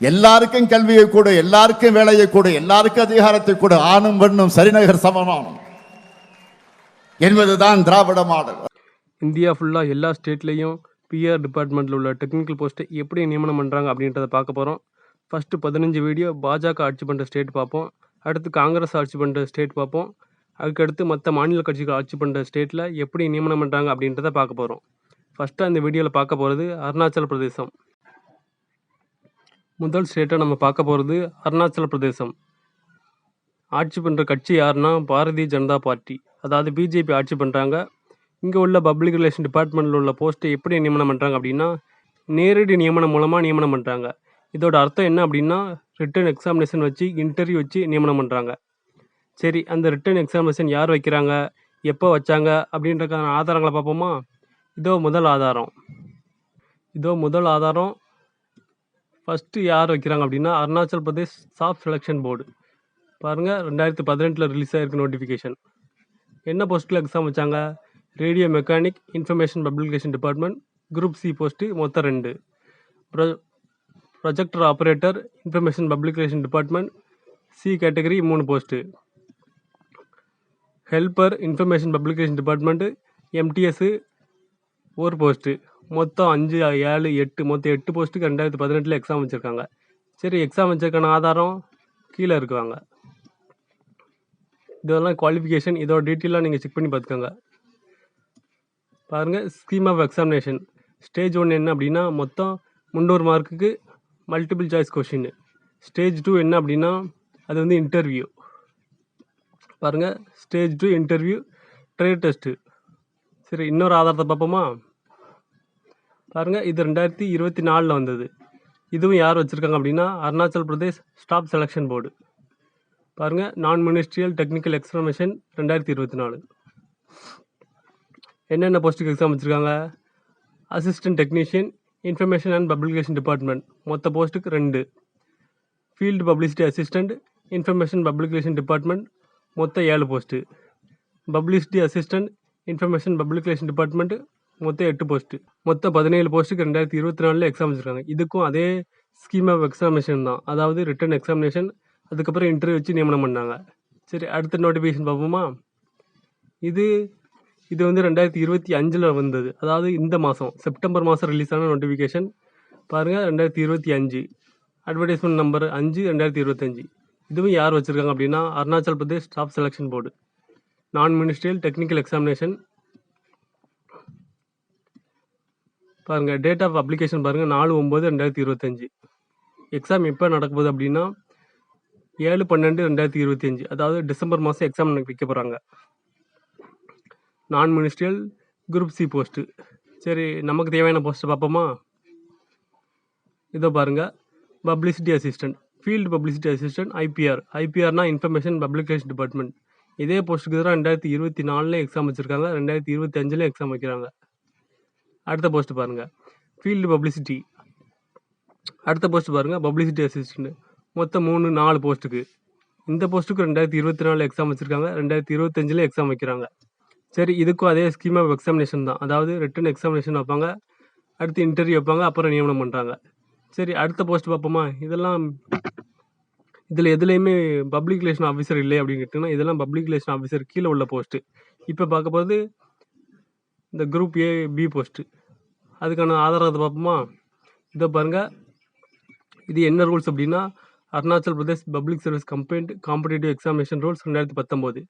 எல்லாருக்கும் கல்வியை கொடு எல்லாருக்கும் வேலையை கொடு எல்லாருக்கும் அதிகாரத்தை கொடு. ஆணும் பெண்ணும் சரிநகர் சமமானம். என்பதுதான் திராவிட மாடல். இந்தியா ஃபுல்லாக எல்லா ஸ்டேட்லேயும் பிஆர் டிபார்ட்மெண்ட்டில் உள்ள டெக்னிக்கல் போஸ்ட்டை எப்படி நியமனம் பண்ணுறாங்க அப்படின்றத பார்க்க போகிறோம் ஃபஸ்ட்டு பதினஞ்சு வீடியோ பாஜக ஆட்சி பண்ணுற ஸ்டேட் பார்ப்போம். அடுத்து காங்கிரஸ் ஆட்சி பண்ணுற ஸ்டேட் பார்ப்போம். அதுக்கடுத்து மற்ற மாநில கட்சிகள் ஆட்சி பண்ணுற ஸ்டேட்டில் எப்படி நியமனம் பண்ணுறாங்க அப்படின்றத பார்க்க போகிறோம் ஃபஸ்ட்டு அந்த வீடியோவில் பார்க்க போகிறது அருணாச்சல பிரதேசம். முதல் ஸ்டேட்டை நம்ம பார்க்க போகிறது அருணாச்சல பிரதேசம். ஆட்சி பண்ணுற கட்சி யாருன்னா பாரதிய ஜனதா பார்ட்டி. அதாவது பிஜேபி ஆட்சி பண்ணுறாங்க இங்கே உள்ள பப்ளிக் ரிலேஷன் டிபார்ட்மெண்ட்டில் உள்ள போஸ்ட்டை எப்படி நியமனம் பண்ணுறாங்க அப்படின்னா நேரடி நியமனம் மூலமாக நியமனம் பண்ணுறாங்க இதோட அர்த்தம் என்ன அப்படின்னா ரிட்டன் எக்ஸாமினேஷன் வச்சு இன்டர்வியூ வச்சு நியமனம் பண்ணுறாங்க சரி அந்த ரிட்டன் எக்ஸாமினேஷன் யார் வைக்கிறாங்க எப்போ வச்சாங்க அப்படின்றக்கான ஆதாரங்களை பார்ப்போமா? இதோ முதல் ஆதாரம். இதோ முதல் ஆதாரம். ஃபஸ்ட்டு யார் வைக்கிறாங்க அப்படின்னா அருணாச்சல் பிரதேஷ் சாஃப்ட் செலெக்ஷன் போர்டு பாருங்கள் ரெண்டாயிரத்தி பதினெட்டில் ரிலீஸ் ஆகிருக்கு நோட்டிஃபிகேஷன் என்ன போஸ்ட்டில் எக்ஸாம் வச்சாங்க? Radio mechanic information publication department group C post மொத்தம் ரெண்டு. Pro projector operator information publication department C category மூணு post helper information publication department MTS ஒரு போஸ்ட்டு மொத்தம் அஞ்சு ஏழு எட்டு மொத்தம் எட்டு போஸ்ட்டுக்கு ரெண்டாயிரத்தி பதினெட்டில் எக்ஸாம் வச்சுருக்காங்க. சரி எக்ஸாம் வச்சிருக்கான ஆதாரம் கீழே இருக்குவாங்க. இதெல்லாம் குவாலிஃபிகேஷன் இதோட டீட்டெயிலாக நீங்கள் செக் பண்ணி பார்த்துக்கோங்க. பாருங்கள் scheme of examination stage one என்ன அப்படின்னா மொத்தம் முந்நூறு மார்க்குக்கு multiple choice question stage two என்ன அப்படின்னா அது வந்து இன்டர்வியூ பாருங்கள் stage two interview trade test சரி இன்னொரு ஆதாரத்தை பார்ப்போமா? பாருங்கள் இது ரெண்டாயிரத்தி இருபத்தி நாலில் வந்தது. இதுவும் யார் வச்சுருக்காங்க அப்படின்னா Arunachal Pradesh staff selection board. பாருங்கள் நான் மினிஸ்ட்ரியல் டெக்னிக்கல் எக்ஸாமினேஷன் ரெண்டாயிரத்தி இருபத்தி நாலு. என்னென்ன போஸ்ட்டுக்கு எக்ஸாம் வச்சுருக்காங்க? Assistant technician information and publication department மொத்த போஸ்ட்டுக்கு ரெண்டு. Field publicity assistant information publication department மொத்தம் ஏழு post publicity assistant information publication department மொத்தம் எட்டு போஸ்ட்டு மொத்தம் பதினேழு போஸ்ட்டுக்கு ரெண்டாயிரத்தி இருபத்தி நாலில் எக்ஸாம் வச்சுருக்காங்க. இதுக்கும் அதே ஸ்கீம் ஆஃப் எக்ஸாமினேஷன் தான். அதாவது ரிட்டன் எக்ஸாமினேஷன் அதுக்கப்புறம் இன்டர்வியூ வச்சு நியமனம் பண்ணாங்க. சரி அடுத்த நோட்டிஃபிகேஷன் பார்ப்போமா? இது இது வந்து ரெண்டாயிரத்தி இருபத்தி அஞ்சில் வந்தது. அதாவது இந்த மாதம் செப்டம்பர் மாதம் ரிலீஸ் ஆன நோட்டிஃபிகேஷன் பாருங்கள் ரெண்டாயிரத்தி இருபத்தி அஞ்சு. அட்வர்டைஸ்மெண்ட் நம்பர் அஞ்சு ரெண்டாயிரத்தி இருபத்தஞ்சி இதுவும் யார் வச்சுருக்காங்க அப்படின்னா Arunachal Pradesh staff selection board non ministerial technical examination பாருங்கள் டேட் ஆஃப் அப்ளிகேஷன் பாருங்கள் நாலு ஒம்பது ரெண்டாயிரத்தி இருபத்தஞ்சி. எக்ஸாம் எப்போ நடக்க போகுது அப்படின்னா ஏழு பன்னெண்டு ரெண்டாயிரத்தி இருபத்தி அஞ்சு அதாவது டிசம்பர் மாதம் எக்ஸாம் வைக்க போகிறாங்க நான் மினிஸ்ட்ரியல் குரூப் சி போஸ்ட்டு சரி நமக்கு தேவையான போஸ்ட்டை பார்ப்போமா? இதோ பாருங்கள் publicity assistant field publicity assistant IPR ஐபிஆர்னா information publication department இதே போஸ்ட்டுக்கு தான் ரெண்டாயிரத்தி இருபத்தி நாலில் எக்ஸாம் வச்சுருக்காங்க ரெண்டாயிரத்தி இருபத்தி அஞ்சில் எக்ஸாம் வைக்கிறாங்க. அடுத்த போஸ்ட் பாருங்கள் ஃபீல்டு பப்ளிசிட்டி அடுத்த போஸ்ட் பாருங்கள் பப்ளிசிட்டி அசிஸ்டன்ட் மொத்தம் மூணு நாலு போஸ்ட்டுக்கு இந்த போஸ்ட்டுக்கு ரெண்டாயிரத்தி இருபத்தி நாலு எக்ஸாம் வச்சுருக்காங்க. ரெண்டாயிரத்தி இருபத்தஞ்சில் எக்ஸாம் வைக்கிறாங்க. சரி இதுக்கும் அதே ஸ்கீம் ஆஃப் எக்ஸாமினேஷன் தான். அதாவது ரிட்டன் எக்ஸாமினேஷன் வைப்பாங்க. அடுத்து இன்டர்வியூ வைப்பாங்க. அப்புறம் நியமனம் பண்ணுறாங்க சரி அடுத்த போஸ்ட் பார்ப்போமா? இதெல்லாம் இதில் எதுலேயுமே பப்ளிக் ரிலேஷன் ஆஃபீஸர் இல்லை அப்படின்னு கேட்டிங்கன்னா இதெல்லாம் பப்ளிக் ரிலேஷன் ஆஃபீஸர் கீழே உள்ள போஸ்ட்டு இப்போ பார்க்க போகிறது இந்த குரூப் ஏ பி போஸ்ட்டு அதுக்கான ஆதாரத்தை பார்ப்போமா? இதை பாருங்கள் இது என்ன ரூல்ஸ் அப்படின்னா Arunachal Pradesh public service combined competitive examination rules ரெண்டாயிரத்தி பத்தொம்போது.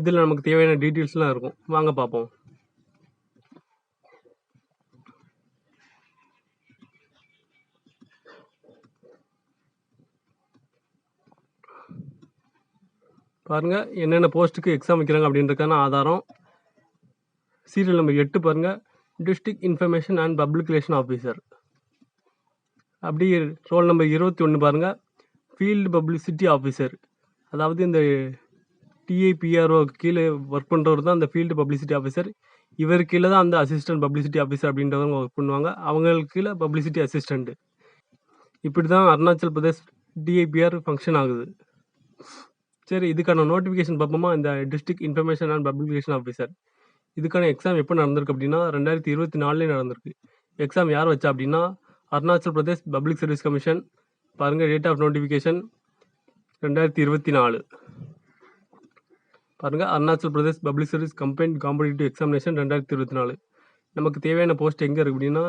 இதில் நமக்கு தேவையான டீட்டெயில்ஸ்லாம் இருக்கும். வாங்க பார்ப்போம். பாருங்கள் என்னென்ன போஸ்ட்டுக்கு எக்ஸாம் வைக்கிறாங்க அப்படின்றதுக்கான ஆதாரம். சீரியல் நம்பர் எட்டு பாருங்கள் district information and public relation officer அப்படி ரோல் நம்பர் இருபத்தி ஒன்று பாருங்கள் ஃபீல்டு பப்ளிசிட்டி ஆஃபீஸர் அதாவது இந்த டிஐபிஆர்ஓ கீழே ஒர்க் பண்ணுறவர் தான் அந்த ஃபீல்டு பப்ளிசிட்டி ஆஃபீஸர் இவர் கீழே தான் அந்த அசிஸ்டன்ட் பப்ளிசிட்டி ஆஃபீஸர் அப்படின்றவங்க ஒர்க் பண்ணுவாங்க. அவங்களுக்கு கீழே பப்ளிசிட்டி அசிஸ்டண்ட்டு இப்படி தான் அருணாச்சல் பிரதேஷ் டிஐபிஆர் ஃபங்க்ஷன் ஆகுது. சரி இதுக்கான நோட்டிஃபிகேஷன் பார்ப்போமா இந்த district information and publication officer இதுக்கான எக்ஸாம் எப்போ நடந்திருக்கு அப்படின்னா ரெண்டாயிரத்தி இருபத்தி நாலுலேயே நடந்திருக்கு. எக்ஸாம் யார் வச்சா அப்படின்னா Arunachal Pradesh public service commission பாருங்கள் டேட் ஆஃப் நோட்டிஃபிகேஷன் ரெண்டாயிரத்தி இருபத்தி நாலு. பாருங்கள் Arunachal Pradesh public service combine competitive examination ரெண்டாயிரத்தி இருபத்தி நாலு. நமக்கு தேவையான போஸ்ட் எங்கே இருக்குது அப்படின்னா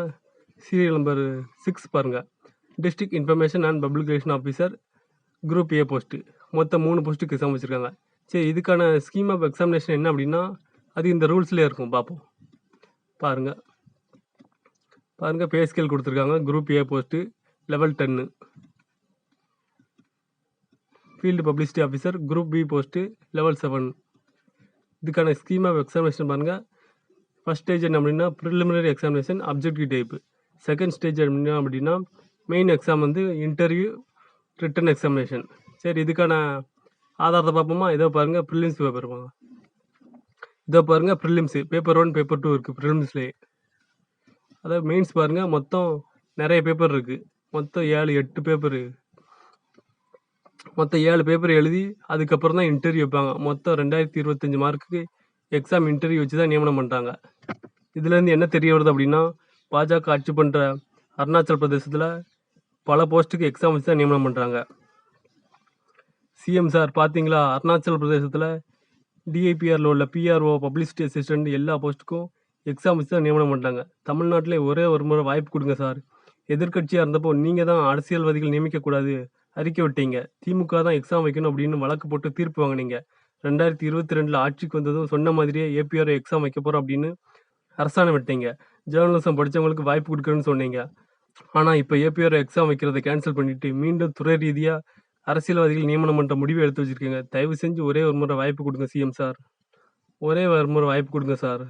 சீரியல் நம்பர் சிக்ஸ் பாருங்கள் district information and publication officer group A post மொத்தம் மூணு போஸ்ட்டுக்கு எக்ஸாம் வச்சுருக்காங்க. சரி இதுக்கான ஸ்கீம் ஆஃப் எக்ஸாமினேஷன் என்ன அப்படின்னா அது இந்த ரூல்ஸ்லேயே இருக்கும் பார்ப்போம் பாருங்கள் பாருங்கள் பே ஸ்கேல் கொடுத்துருக்காங்க. Group A post level ten field publicity officer group B post level seven இதுக்கான ஸ்கீம் ஆஃப் எக்ஸாமினேஷன் பாருங்கள் ஃபஸ்ட் ஸ்டேஜ் என்ன அப்படின்னா preliminary examination objective type second stage என்ன அப்படின்னா மெயின் எக்ஸாம் வந்து இன்டர்வியூ ரிட்டன் எக்ஸாமினேஷன் சரி இதுக்கான ஆதாரத்தை பார்ப்போமா? ஏதோ பாருங்கள் ப்ரிலிம்ஸ் பேப்பர் பாருங்க இதை பாருங்கள் prelims paper one paper two இருக்குது ப்ரிலிம்ஸ்லேயே அதாவது மெயின்ஸ் பாருங்கள் மொத்தம் நிறைய பேப்பர் இருக்குது மொத்தம் ஏழு எட்டு பேப்பரு மொத்தம் ஏழு பேப்பர் எழுதி அதுக்கப்புறம் தான் இன்டர்வியூ வைப்பாங்க. மொத்தம் ரெண்டாயிரத்தி இருபத்தஞ்சி மார்க்குக்கு எக்ஸாம் இன்டர்வியூ வச்சு தான் நியமனம் பண்ணுறாங்க இதுலேருந்து என்ன தெரிய வருது அப்படின்னா பாஜக ஆட்சி பண்ணுற அருணாச்சல் பிரதேசத்தில் பல போஸ்ட்டுக்கு எக்ஸாம் வச்சு தான் நியமனம் பண்ணுறாங்க சிஎம் சார் பார்த்தீங்களா அருணாச்சல் பிரதேசத்தில் டிஐபிஆரில் உள்ள பிஆர்ஓ பப்ளிசிட்டி அசிஸ்டன்ட் எல்லா போஸ்ட்டுக்கும் எக்ஸாம் வச்சு தான் நியமனம் பண்ணிட்டாங்க. தமிழ்நாட்டிலே ஒரே ஒரு முறை வாய்ப்பு கொடுங்க சார். எதிர்க்கட்சியாக இருந்தப்போ நீங்கள் தான் அரசியல்வாதிகள் நியமிக்கக்கூடாது அறிக்கை விட்டீங்க. திமுக தான் எக்ஸாம் வைக்கணும் அப்படின்னு வழக்கு போட்டு தீர்ப்பு வாங்கினீங்க. ரெண்டாயிரத்தி இருபத்தி ரெண்டில் ஆட்சிக்கு வந்ததும் சொன்ன மாதிரியே ஏபிஆர் எக்ஸாம் வைக்க போகிறோம் அப்படின்னு அரசாணம் விட்டீங்க. ஜேர்னலிசம் படித்தவங்களுக்கு வாய்ப்பு கொடுக்குறேன்னு சொன்னீங்க. ஆனால் இப்போ ஏபிஆர் எக்ஸாம் வைக்கிறத கேன்சல் பண்ணிட்டு மீண்டும் துறை ரீதியாக அரசியல்வாதிகள் நியமனம் பண்ணுற முடிவு எடுத்து வச்சுருக்கீங்க. தயவு செஞ்சு ஒரே ஒரு முறை வாய்ப்பு கொடுங்க சிஎம் சார் ஒரே ஒரு முறை வாய்ப்பு கொடுங்க சார்